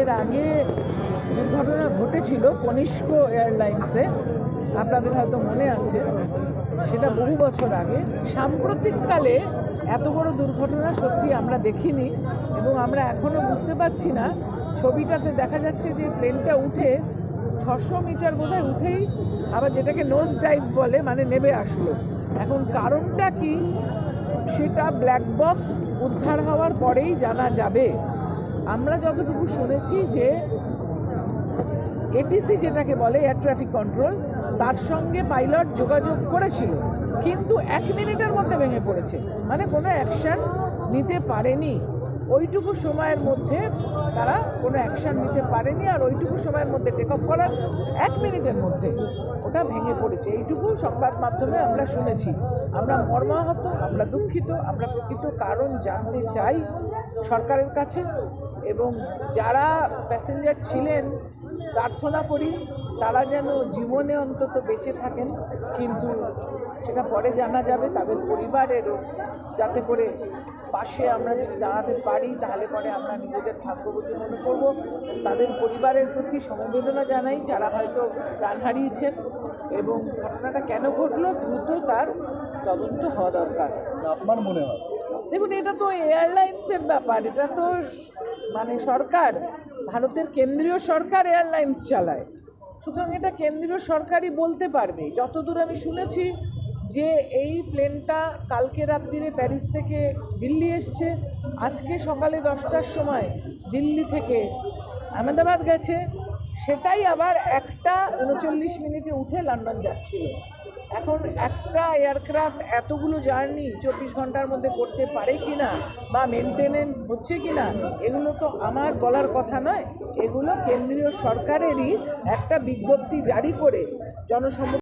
এর আগে দুর্ঘটনা ঘটেছিল কনিষ্ক এয়ারলাইন্সে, আপনাদের হয়তো মনে আছে, সেটা বহু বছর আগে। সাম্প্রতিককালে এত বড় দুর্ঘটনা সত্যি আমরা দেখিনি এবং আমরা এখনও বুঝতে পারছি না। ছবিটাতে দেখা যাচ্ছে যে প্লেনটা উঠে ছশো মিটার বোধহয় উঠেই আবার যেটাকে নোজ ডাইভ বলে মানে নেমে আসলো। এখন কারণটা কি? সেটা ব্ল্যাক বক্স উদ্ধার হওয়ার পরেই জানা যাবে। আমরা যতটুকু শুনেছি যে এটিসি যেটাকে বলে এয়ার ট্রাফিক কন্ট্রোল তার সঙ্গে পাইলট যোগাযোগ করেছিল, কিন্তু এক মিনিটের মধ্যে ভেঙে পড়েছে। মানে কোনো অ্যাকশান নিতে পারেনি। ওইটুকু সময়ের মধ্যে তারা কোনো অ্যাকশান নিতে পারেনি আর ওইটুকু সময়ের মধ্যে টেক অফ করার এক মিনিটের মধ্যে ওটা ভেঙে পড়েছে। এইটুকু সংবাদ মাধ্যমে আমরা শুনেছি। আমরা মর্মাহত, আমরা দুঃখিত, আমরা প্রকৃত কারণ জানতে চাই সরকারের কাছে। এবং যারা প্যাসেঞ্জার ছিলেন প্রার্থনা করি তারা যেন জীবনে অন্তত বেঁচে থাকেন। কিন্তু সেটা পরে জানা যাবে তাদের পরিবারেরও যাতে করে পাশে আমরা যদি দাঁড়াতে পারি তাহলে পরে আমরা নিজেদের ভাগ্যবতী মনে করব। তাদের পরিবারের প্রতি সমবেদনা জানাই যারা হয়তো প্রাণ হারিয়েছেন এবং ঘটনাটা কেন ঘটলো দ্রুত তার তদন্ত হওয়া দরকার। আপনার মনে হয়? দেখুন এটা তো এয়ারলাইন্সের ব্যাপার এটা তো মানে সরকার, ভারতের কেন্দ্রীয় সরকার এয়ারলাইন্স চালায়। সুতরাং এটা কেন্দ্রীয় সরকারই বলতে পারবে। যতদূর আমি শুনেছি যে এই প্লেনটা কালকে রাত্রিরে প্যারিস থেকে দিল্লি এসছে। আজকে সকালে দশটার সময় দিল্লি থেকে আহমেদাবাদ গেছে। সেটাই আবার একটা উনচল্লিশ মিনিটে উঠে লন্ডন যাচ্ছিল। এখন একটা এয়ারক্রাফট এতগুলো জার্নি চব্বিশ ঘণ্টার মধ্যে করতে পারে কি না বা মেনটেনেন্স হচ্ছে কি না, এগুলো তো আমার বলার কথা নয়। এগুলো কেন্দ্রীয় সরকারেরই একটা বিজ্ঞপ্তি জারি করে জনসম্মুখ